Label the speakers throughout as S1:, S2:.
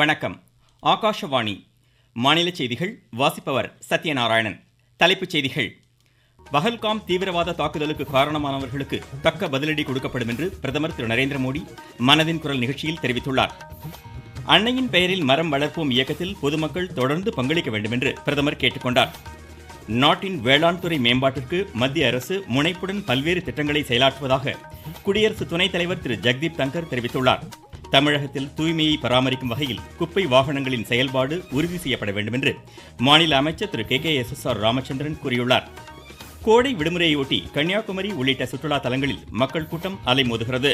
S1: வணக்கம் ஆகாஷவாணி மாநில செய்திகள் வாசிப்பவர் சத்யநாராயணன் தலைப்புச் செய்திகள் பஹல்காம் தீவிரவாத தாக்குதலுக்கு காரணமானவர்களுக்கு தக்க பதிலடி கொடுக்கப்படும் என்று பிரதமர் திரு நரேந்திர மோடி மனதின் குரல் நிகழ்ச்சியில் தெரிவித்துள்ளார் அன்னையின் பெயரில் மரம் வளர்ப்போம் இயக்கத்தில் பொதுமக்கள் தொடர்ந்து பங்களிக்க வேண்டும் என்று பிரதமர் கேட்டுக்கொண்டார் நாட்டின் வேளாண் துறை மேம்பாட்டிற்கு மத்திய அரசு முனைப்புடன் பல்வேறு திட்டங்களை செயலாற்றுவதாக குடியரசு துணைத் தலைவர் திரு ஜெக்தீப் தங்கர் தெரிவித்துள்ளார் தமிழகத்தில் தூய்மையை பராமரிக்கும் வகையில் குப்பை வாகனங்களின் செயல்பாடு உறுதி செய்யப்பட வேண்டும் என்று மாநில அமைச்சர் திரு K K S S R Ramachandran கூறியுள்ளார் கோடை விடுமுறையொட்டி கன்னியாகுமரி உள்ளிட்ட சுற்றுலா தலங்களில் மக்கள் கூட்டம் அலைமோதுகிறது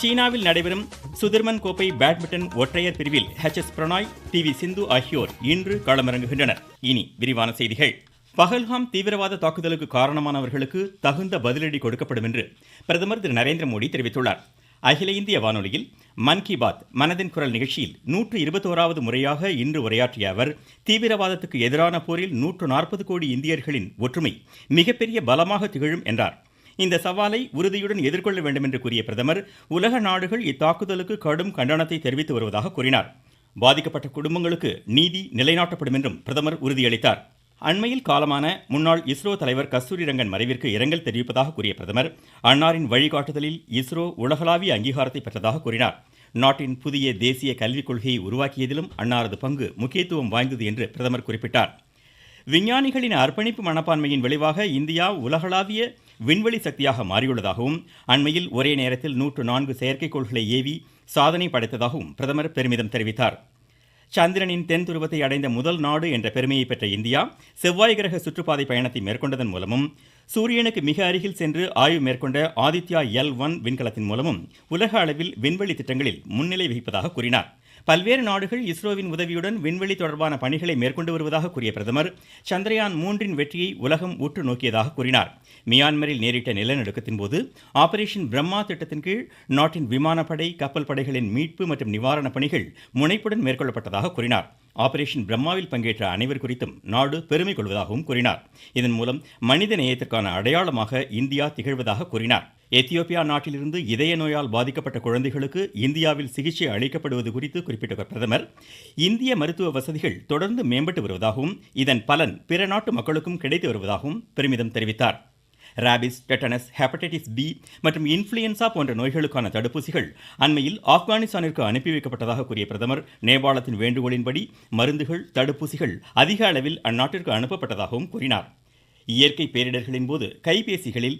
S1: சீனாவில் நடைபெறும் சுதிர்மன் கோப்பை பேட்மிண்டன் ஒற்றையர் பிரிவில் H S Prannoy P V Sindhu ஆகியோர் இன்று களமிறங்குகின்றனர் இனி விரிவான செய்திகள் பஹல்காம் தீவிரவாத தாக்குதலுக்கு காரணமானவர்களுக்கு தகுந்த பதிலடி கொடுக்கப்படும் என்று பிரதமர் திரு நரேந்திர மோடி தெரிவித்துள்ளார் அகில இந்திய வானொலியில் மன் கி பாத் மனதின் குரல் நிகழ்ச்சியில் நூற்று இருபத்தோராவது முறையாக இன்று உரையாற்றிய அவர் தீவிரவாதத்துக்கு எதிரான போரில் நூற்று நாற்பது கோடி இந்தியர்களின் ஒற்றுமை மிகப்பெரிய பலமாக திகழும் என்றார் இந்த சவாலை உறுதியுடன் எதிர்கொள்ள வேண்டும் என்று கூறிய பிரதமர் உலக நாடுகள் இத்தாக்குதலுக்கு கடும் கண்டனத்தை தெரிவித்து வருவதாக கூறினார் பாதிக்கப்பட்ட குடும்பங்களுக்கு நீதி நிலைநாட்டப்படும் என்றும் பிரதமர் உறுதியளித்தார் அண்மையில் காலமான முன்னாள் இஸ்ரோ தலைவர் கஸ்தூரி ரங்கன் மறைவிற்கு இரங்கல் தெரிவிப்பதாக கூறிய பிரதமர் அன்னாரின் வழிகாட்டுதலில் இஸ்ரோ உலகளாவிய அங்கீகாரத்தை பெற்றதாக கூறினார் நாட்டின் புதிய தேசிய கல்விக் கொள்கையை உருவாக்கியதிலும் அன்னாரது பங்கு முக்கியத்துவம் வாய்ந்தது என்று பிரதமர் குறிப்பிட்டார் விஞ்ஞானிகளின் அர்ப்பணிப்பு மனப்பான்மையின் விளைவாக இந்தியா உலகளாவிய விண்வெளி சக்தியாக மாறியுள்ளதாகவும் அண்மையில் ஒரே நேரத்தில் நூற்று நான்கு செயற்கைக்கோள்களை ஏவி சாதனை படைத்ததாகவும் பிரதமர் பெருமிதம் தெரிவித்தார் சந்திரனின் தென் துருவத்தை அடைந்த முதல் நாடு என்ற பெருமையை பெற்ற இந்தியா செவ்வாய் கிரக சுற்றுப்பாதை பயணத்தை மேற்கொண்டதன் மூலமும் சூரியனுக்கு மிக அருகில் சென்று ஆய்வு மேற்கொண்ட ஆதித்யா எல் ஒன் விண்கலத்தின் மூலமும் உலக அளவில் விண்வெளி திட்டங்களில் முன்னிலை வகிப்பதாக கூறினார் பல்வேறு நாடுகள் இஸ்ரோவின் உதவியுடன் விண்வெளி தொடர்பான பணிகளை மேற்கொண்டு வருவதாக கூறிய பிரதமர் சந்திரயான் மூன்றின் வெற்றியை உலகம் உற்று நோக்கியதாக கூறினார் மியான்மரில் நேரிட்ட நிலநடுக்கத்தின் போது ஆபரேஷன் பிரம்மா திட்டத்தின் கீழ் நாட்டின் விமானப்படை கப்பல் படைகளின் மீட்பு மற்றும் நிவாரணப் பணிகள் முனைப்புடன் மேற்கொள்ளப்பட்டதாக கூறினார் ஆபரேஷன் பிரம்மாவில் பங்கேற்ற அனைவர் குறித்தும் நாடு பெருமை கொள்வதாகவும் கூறினார் இதன் மூலம் மனித நேயத்திற்கான அடையாளமாக இந்தியா திகழ்வதாக கூறினார் எத்தியோப்பியா நாட்டிலிருந்து இதய நோயால் பாதிக்கப்பட்ட குழந்தைகளுக்கு இந்தியாவில் சிகிச்சை அளிக்கப்படுவது குறித்து குறிப்பிட்ட பிரதமர் இந்திய மருத்துவ வசதிகள் தொடர்ந்து மேம்பட்டு வருவதாகவும் இதன் பலன் பிற நாட்டு மக்களுக்கும் கிடைத்து வருவதாகவும் பெருமிதம் தெரிவித்தார் ராபிஸ் டெட்டனஸ் ஹெப்படைட்டிஸ் பி மற்றும் இன்ஃப்ளூயன்சா போன்ற நோய்களுக்கான தடுப்பூசிகள் அண்மையில் ஆப்கானிஸ்தானிற்கு அனுப்பி வைக்கப்பட்டதாக கூறிய பிரதமர் நேபாளத்தின் வேண்டுகோளின்படி மருந்துகள் தடுப்பூசிகள் அதிக அளவில் அந்நாட்டிற்கு அனுப்பப்பட்டதாகவும் கூறினார் இயற்கை பேரிடர்களின் போது கைபேசிகளில்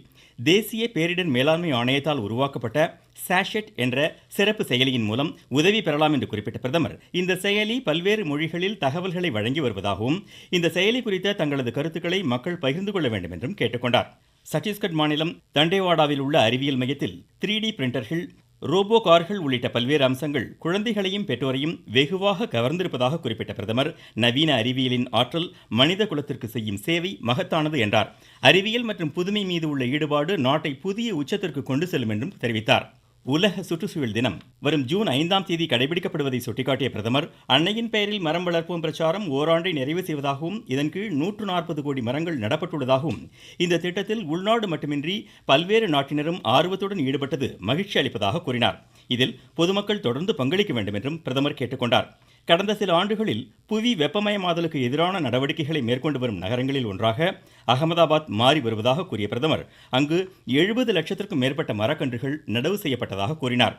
S1: தேசிய பேரிடர் மேலாண்மை ஆணையத்தால் உருவாக்கப்பட்ட சாஷெட் என்ற சிறப்பு செயலியின் மூலம் உதவி பெறலாம் என்று குறிப்பிட்ட பிரதமர் இந்த செயலி பல்வேறு மொழிகளில் தகவல்களை வழங்கி வருவதாகவும் இந்த செயலி குறித்த தங்களது கருத்துக்களை மக்கள் பகிர்ந்து கொள்ள வேண்டும் என்றும் கேட்டுக்கொண்டார் சத்தீஸ்கர் மாநிலம் தண்டேவாடாவில் உள்ள அறிவியல் மையத்தில் த்ரீ டி பிரிண்டர்கள் ரோபோ கார்கள் உள்ளிட்ட பல்வேறு அம்சங்கள் குழந்தைகளையும் பெற்றோரையும் வெகுவாக கவர்ந்திருப்பதாக குறிப்பிட்ட பிரதமர் நவீன அறிவியலின் ஆற்றல் மனித குலத்திற்கு செய்யும் சேவை மகத்தானது என்றார் அறிவியல் மற்றும் புதுமை மீது உள்ள ஈடுபாடு நாட்டை புதிய உச்சத்திற்கு கொண்டு செல்லும் என்றும் தெரிவித்தார் உலக சுற்றுச்சூழல் தினம் வரும் ஜூன் ஐந்தாம் தேதி கடைபிடிக்கப்படுவதை சுட்டிக்காட்டிய பிரதமர் அன்னையின் பெயரில் மரம் வளர்ப்போம் பிரச்சாரம் ஓராண்டை நிறைவு செய்வதாகவும் இதன் கீழ் நூற்று நாற்பது கோடி மரங்கள் நடப்பட்டுள்ளதாகவும் இந்த திட்டத்தில் உள்நாடு மட்டுமின்றி பல்வேறு நாட்டினரும் ஆர்வத்துடன் ஈடுபட்டது மகிழ்ச்சி அளிப்பதாக கூறினார் இதில் பொதுமக்கள் தொடர்ந்து பங்களிக்க வேண்டும் என்றும் பிரதமர் கேட்டுக்கொண்டார் கடந்த சில ஆண்டுகளில் புவி வெப்பமயமாதலுக்கு எதிரான நடவடிக்கைகளை மேற்கொண்டு வரும் நகரங்களில் ஒன்றாக அகமதாபாத் மாறி வருவதாக கூறிய பிரதமர் அங்கு எழுபது லட்சத்திற்கும் மேற்பட்ட மரக்கன்றுகள் நடவு செய்யப்பட்டதாக கூறினார்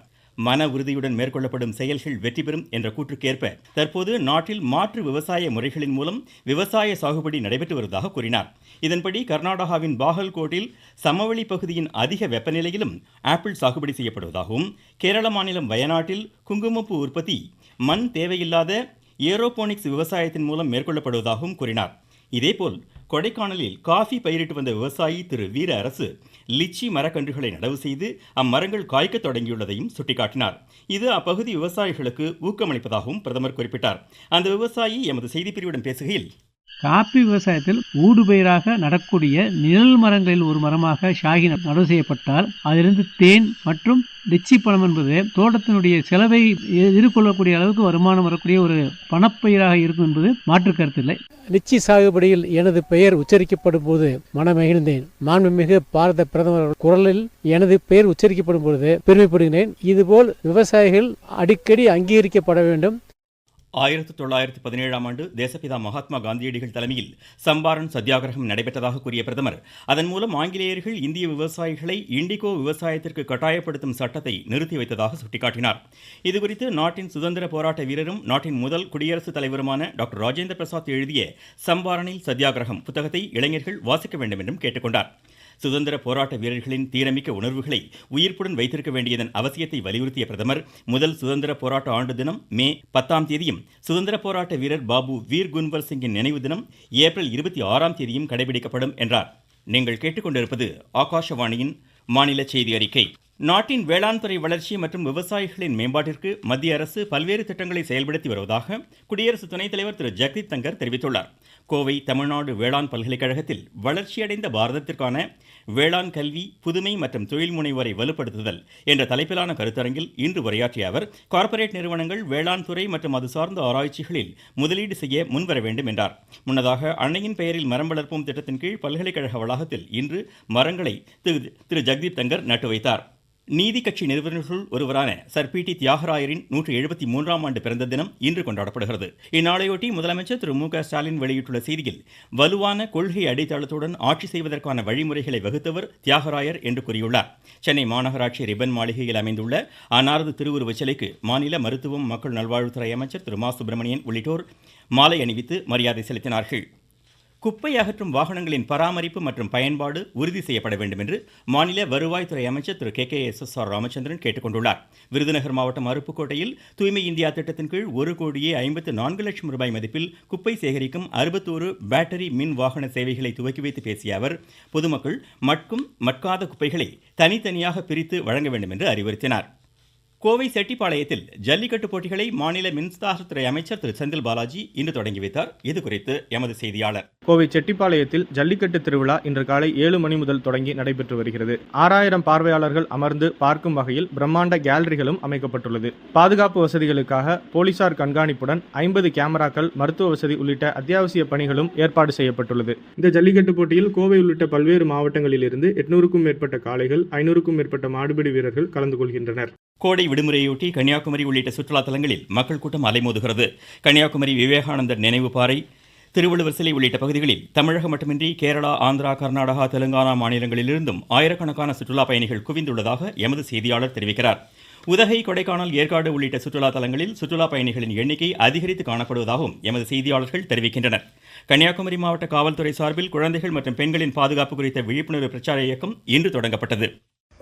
S1: மன உறுதியுடன் மேற்கொள்ளப்படும் செயல்கள் வெற்றி பெறும் என்ற கூற்றுக்கேற்ப தற்போது நாட்டில் மாற்று விவசாய முறைகளின் மூலம் விவசாய சாகுபடி நடைபெற்று வருவதாக கூறினார் இதன்படி கர்நாடகாவின் பாகல்கோட்டில் சமவெளி பகுதியின் அதிக வெப்பநிலையிலும் ஆப்பிள் சாகுபடி செய்யப்படுவதாகவும் கேரள மாநிலம் வயநாட்டில் குங்குமப்பூ உற்பத்தி மண் தேவையில்லாத ஏரோபோனிக்ஸ் விவசாயத்தின் மூலம் மேற்கொள்ளப்படுவதாகவும் கூறினார் இதேபோல் கொடைக்கானலில் காஃபி பயிரிட்டு வந்த விவசாயி திரு வீர அரசு லிச்சி மரக்கன்றுகளை நடவு செய்து அம்மரங்கள் காய்க்க தொடங்கியுள்ளதையும் சுட்டிக்காட்டினார் இது அப்பகுதி விவசாயிகளுக்கு ஊக்கமளிப்பதாகவும் பிரதமர் குறிப்பிட்டார் அந்த விவசாயி எமது செய்திப்பிரிவிடம் பேசுகையில் காப்பி விவசாயத்தில் ஊடுபயிராக நடக்கூடிய நிழல் மரங்களில் ஒரு மரமாக ஷாகின் நடவு செய்யப்பட்டால் அதிலிருந்து தேன் மற்றும் டிச்சி பணம் என்பது தோட்டத்தினுடைய செலவை எதிர்கொள்ளக்கூடிய அளவுக்கு வருமானம் வரக்கூடிய ஒரு பணப்பயிராக இருக்கும் என்பது மாற்று கருத்தில்லை நிச்சி சாகுபடியில் எனது பெயர் உச்சரிக்கப்படும் போது மனமகிழ்ந்தேன் மாண்புமிகு பாரத பிரதமர் குரலில் எனது பெயர் உச்சரிக்கப்படும் பொழுது பெருமைப்படுகிறேன் இதுபோல் விவசாயிகள் அடிக்கடி அங்கீகரிக்கப்பட வேண்டும் ஆயிரத்தி தொள்ளாயிரத்தி பதினேழாம் ஆண்டு தேசப்பிதா மகாத்மா காந்தியடிகள் தலைமையில் சம்பாரன் சத்தியாகிரகம் நடைபெற்றதாக கூறிய பிரதமர் அதன் மூலம் ஆங்கிலேயர்கள் இந்திய விவசாயிகளை இண்டிகோ விவசாயத்திற்கு கட்டாயப்படுத்தும் சட்டத்தை நிறுத்தி வைத்ததாக சுட்டிக்காட்டினார் இதுகுறித்து நாட்டின் சுதந்திர போராட்ட வீரரும் நாட்டின் முதல் குடியரசுத் தலைவருமான டாக்டர் ராஜேந்திர பிரசாத் எழுதிய சம்பாரனில் சத்தியாகிரகம் புத்தகத்தை இளைஞர்கள் வாசிக்க வேண்டும் என்றும் கேட்டுக்கொண்டார் சுதந்திர போராட்ட வீரர்களின் தீரமிக்க உணர்வுகளை உயிர்ப்புடன் வைத்திருக்க வேண்டியதன் அவசியத்தை வலியுறுத்திய பிரதமர் முதல் சுதந்திர போராட்ட ஆண்டு தினம் மே பத்தாம் தேதியும் சுதந்திர போராட்ட வீரர் பாபு வீர் குன்வர் சிங்கின் நினைவு தினம் ஏப்ரல் இருபத்தி ஆறாம் தேதியும் கடைபிடிக்கப்படும் என்றார் நீங்கள் கேட்டுக்கொண்டிருப்பது ஆகாஷவாணியின் மாநில செய்தி அறிக்கை நாட்டின் வேளாண் துறை வளர்ச்சி மற்றும் விவசாயிகளின் மேம்பாட்டிற்கு மத்திய அரசு பல்வேறு திட்டங்களை செயல்படுத்தி வருவதாக குடியரசு துணைத் தலைவர் திரு ஜெகதீப் தங்கர் தெரிவித்துள்ளார் கோவை தமிழ்நாடு வேளாண் பல்கலைக்கழகத்தில் வளர்ச்சியடைந்த பாரதத்திற்கான வேளாண் கல்வி புதுமை மற்றும் தொழில் முனைவோரை வலுப்படுத்துதல் என்ற தலைப்பிலான கருத்தரங்கில் இன்று உரையாற்றிய அவர் கார்ப்பரேட் நிறுவனங்கள் வேளாண் துறை மற்றும் அது சார்ந்த ஆராய்ச்சிகளில் முதலீடு செய்ய முன்வர வேண்டும் என்றார் முன்னதாக அன்னையின் பெயரில் மரம் வளர்ப்போம் திட்டத்தின் கீழ் பல்கலைக்கழக வளாகத்தில் இன்று மரங்களை திரு ஜெகதீப் தங்கர் நட்டு வைத்தார் நீதி கட்சி நிறுவனர்கள் ஒருவரான சர் பி டி தியாகராயரின் நூற்றி எழுபத்தி மூன்றாம் ஆண்டு பிறந்த தினம் இன்று கொண்டாடப்படுகிறது இந்நாளையொட்டி முதலமைச்சர் திரு மு க ஸ்டாலின் வெளியிட்டுள்ள செய்தியில் வலுவான கொள்கை அடித்தளத்துடன் ஆட்சி செய்வதற்கான வழிமுறைகளை வகுத்தவர் தியாகராயர் என்று கூறியுள்ளார் சென்னை மாநகராட்சி ரிபன் மாளிகையில் அமைந்துள்ள அன்னாரது திருவுருவச் சிலைக்கு மாநில மருத்துவம் மக்கள் நல்வாழ்வுத்துறை அமைச்சர் திரு மா சுப்பிரமணியன் உள்ளிட்டோர் மாலை அணிவித்து மரியாதை செலுத்தினார்கள் குப்பை அகற்றும் வாகனங்களின் பராமரிப்பு மற்றும் பயன்பாடு உறுதி செய்யப்பட வேண்டும் என்று மாநில வருவாய்த்துறை அமைச்சர் திரு K K S S R Ramachandran கேட்டுக்கொண்டுள்ளார் விருதுநகர் மாவட்டம் அருப்புக்கோட்டையில் தூய்மை இந்தியா திட்டத்தின் கீழ் ஒரு கோடியே ஐம்பத்து நான்கு லட்சம் ரூபாய் மதிப்பில் குப்பை சேகரிக்கும் அறுபத்தோரு பேட்டரி மின் வாகன சேவைகளை துவக்கி வைத்து பேசிய அவர் பொதுமக்கள் மட்கும் மட்காத குப்பைகளை தனித்தனியாக பிரித்து வழங்க வேண்டும் என்று அறிவுறுத்தினார் கோவை செட்டிப்பாளையத்தில் ஜல்லிக்கட்டு போட்டிகளை மாநில மின்சாரத்துறை அமைச்சர் திரு செந்தில் பாலாஜி இன்று தொடங்கி வைத்தார் இது குறித்து எமது செய்தியாளர் கோவை செட்டிப்பாளையத்தில் ஜல்லிக்கட்டு திருவிழா இன்று காலை ஏழு மணி முதல் தொடங்கி நடைபெற்று வருகிறது ஆறாயிரம் பார்வையாளர்கள் அமர்ந்து பார்க்கும் வகையில் பிரம்மாண்ட கேலரிகளும் அமைக்கப்பட்டுள்ளது பாதுகாப்பு வசதிகளுக்காக போலீசார் கண்காணிப்புடன் ஐம்பது கேமராக்கள் மருத்துவ வசதி உள்ளிட்ட அத்தியாவசிய பணிகளும் ஏற்பாடு செய்யப்பட்டுள்ளது இந்த ஜல்லிக்கட்டு போட்டியில் கோவை உள்ளிட்ட பல்வேறு மாவட்டங்களிலிருந்து எட்நூறுக்கும் மேற்பட்ட காளைகள் ஐநூறுக்கும் மேற்பட்ட மாடுபிடி வீரர்கள் கலந்து கொள்கின்றனர் கோடை விடுமுறையொட்டி கன்னியாகுமரி உள்ளிட்ட சுற்றுலா தலங்களில் மக்கள் கூட்டம் அலைமோதுகிறது கன்னியாகுமரி விவேகானந்தர் நினைவு பாறை திருவள்ளுவர் சிலை உள்ளிட்ட பகுதிகளில் தமிழகம் மட்டுமின்றி கேரளா ஆந்திரா கர்நாடகா தெலுங்கானா மாநிலங்களிலிருந்தும் ஆயிரக்கணக்கான சுற்றுலா பயணிகள் குவிந்துள்ளதாக எமது செய்தியாளர் தெரிவிக்கிறார் உதகை கொடைக்கானல் ஏற்காடு உள்ளிட்ட சுற்றுலா தலங்களில் சுற்றுலா பயணிகளின் எண்ணிக்கை அதிகரித்து காணப்படுவதாகவும் எமது செய்தியாளர்கள் தெரிவிக்கின்றனர் கன்னியாகுமரி மாவட்ட காவல்துறை சார்பில் குழந்தைகள் மற்றும் பெண்களின் பாதுகாப்பு குறித்த விழிப்புணர்வு பிரச்சார இயக்கம் இன்று தொடங்கப்பட்டது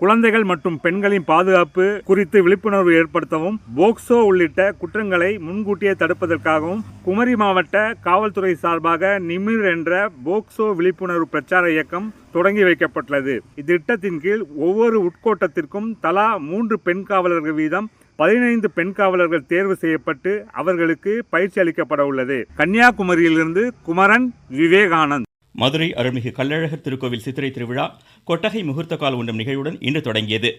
S1: குழந்தைகள் மற்றும் பெண்களின் பாதுகாப்பு குறித்து விழிப்புணர்வு ஏற்படுத்தவும் போக்சோ உள்ளிட்ட குற்றங்களை முன்கூட்டியே தடுப்பதற்காகவும் குமரி மாவட்ட காவல்துறை சார்பாக நிமிர் என்ற போக்சோ விழிப்புணர்வு பிரச்சார இயக்கம் தொடங்கி வைக்கப்பட்டுள்ளது இத்திட்டத்தின் கீழ் ஒவ்வொரு உட்கோட்டத்திற்கும் தலா மூன்று பெண் காவலர்கள் வீதம் பதினைந்து பெண் காவலர்கள் தேர்வு செய்யப்பட்டு அவர்களுக்கு பயிற்சி அளிக்கப்பட உள்ளது கன்னியாகுமரியிலிருந்து குமரன் விவேகானந்த் மதுரை அருள்மிகு கள்ளழகர் திருக்கோவில் சித்திரை திருவிழா கொட்டகை முகூர்த்த கால உண்டும் நிகழ்வுடன் இன்று தொடங்கியது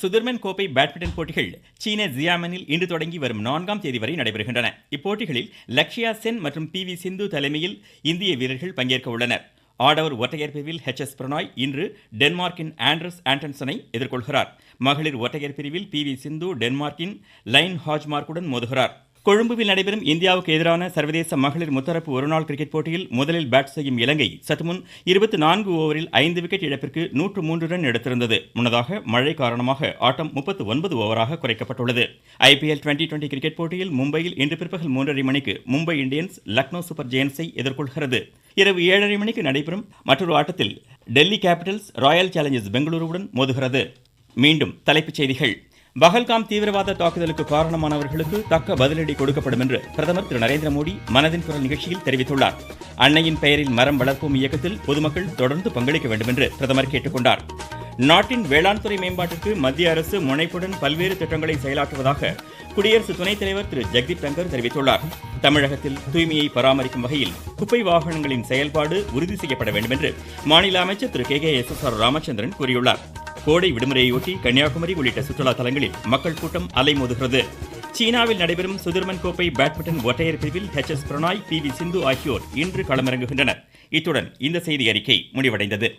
S1: சுதர்மன் கோப்பை பேட்மிண்டன் போட்டிகள் சீன ஜியாமனில் இன்று தொடங்கி வரும் நான்காம் தேதி வரை நடைபெறுகின்றன இப்போட்டிகளில் லக்ஷயா சென் மற்றும் பி வி சிந்து தலைமையில் இந்திய வீரர்கள் பங்கேற்க உள்ளனர் ஆடவர் ஒற்றையர் பிரிவில் ஹெச் எஸ் பிரணாய் இன்று டென்மார்க்கின் ஆண்ட்ரஸ் ஆண்டன்சனை எதிர்கொள்கிறார் மகளிர் ஒற்றையர் பிரிவில் பி வி சிந்து டென்மார்க்கின் லைன் ஹாஜ்மார்க்குடன் மோதுகிறார் கொழும்புவில் நடைபெறும் இந்தியாவுக்கு எதிரான சர்வதேச மகளிர் முத்தரப்பு ஒருநாள் கிரிக்கெட் போட்டியில் முதலில் பேட் செய்யும் இலங்கை சற்றுமுன் இருபத்தி நான்கு ஓவரில் ஐந்து விக்கெட் இழப்பிற்கு நூற்று மூன்று ரன் எடுத்திருந்தது முன்னதாக மழை காரணமாக ஆட்டம் முப்பத்து ஒன்பது ஓவராக குறைக்கப்பட்டுள்ளது ஐபிஎல் டுவெண்டி டுவெண்டி கிரிக்கெட் போட்டியில் மும்பையில் இன்று பிற்பகல் மூன்றரை மணிக்கு மும்பை இந்தியன்ஸ் லக்னோ சூப்பர் ஜெயின்ஸை எதிர்கொள்கிறது இரவு ஏழரை மணிக்கு நடைபெறும் மற்றொரு ஆட்டத்தில் டெல்லி கேபிட்டல்ஸ் ராயல் சேலஞ்சர்ஸ் பெங்களூருவுடன் மோதுகிறது மீண்டும் தலைப்புச் செய்திகள் பகல்காம் தீவிரவாத தாக்குதலுக்கு காரணமானவர்களுக்கு தக்க பதிலடி கொடுக்கப்படும் என்று பிரதமர் திரு நரேந்திர மோடி மனதின் குரல் நிகழ்ச்சியில் தெரிவித்துள்ளார் அன்னையின் பெயரில் மரம் வளர்ப்போம் இயக்கத்தில் பொதுமக்கள் தொடர்ந்து பங்களிக்க வேண்டும் என்று பிரதமர் கேட்டுக்கொண்டார் நாட்டின் வேளாண் துறை மேம்பாட்டிற்கு மத்திய அரசு முனைப்புடன் பல்வேறு திட்டங்களை செயலாற்றுவதாக குடியரசு துணைத் தலைவர் திரு ஜெக்தீப் தங்கர் தெரிவித்துள்ளார் தமிழகத்தில் தூய்மையை பராமரிக்கும் வகையில் குப்பை வாகனங்களின் செயல்பாடு உறுதி செய்யப்பட வேண்டும் என்று மாநில அமைச்சர் திரு K K S S R Ramachandran கூறியுள்ளார் கோடை விடுமுறையொட்டி கன்னியாகுமரி உள்ளிட்ட சுற்றுலா தலங்களில் மக்கள் கூட்டம் அலைமோதுகிறது சீனாவில் நடைபெறும் சுதிர்மன் கோப்பை பேட்மிண்டன் ஒற்றையர் பிரிவில் H S Prannoy P V Sindhu ஆகியோர் இன்று களமிறங்குகின்றனர் இத்துடன் இந்த செய்தி அறிக்கை முடிவடைந்தது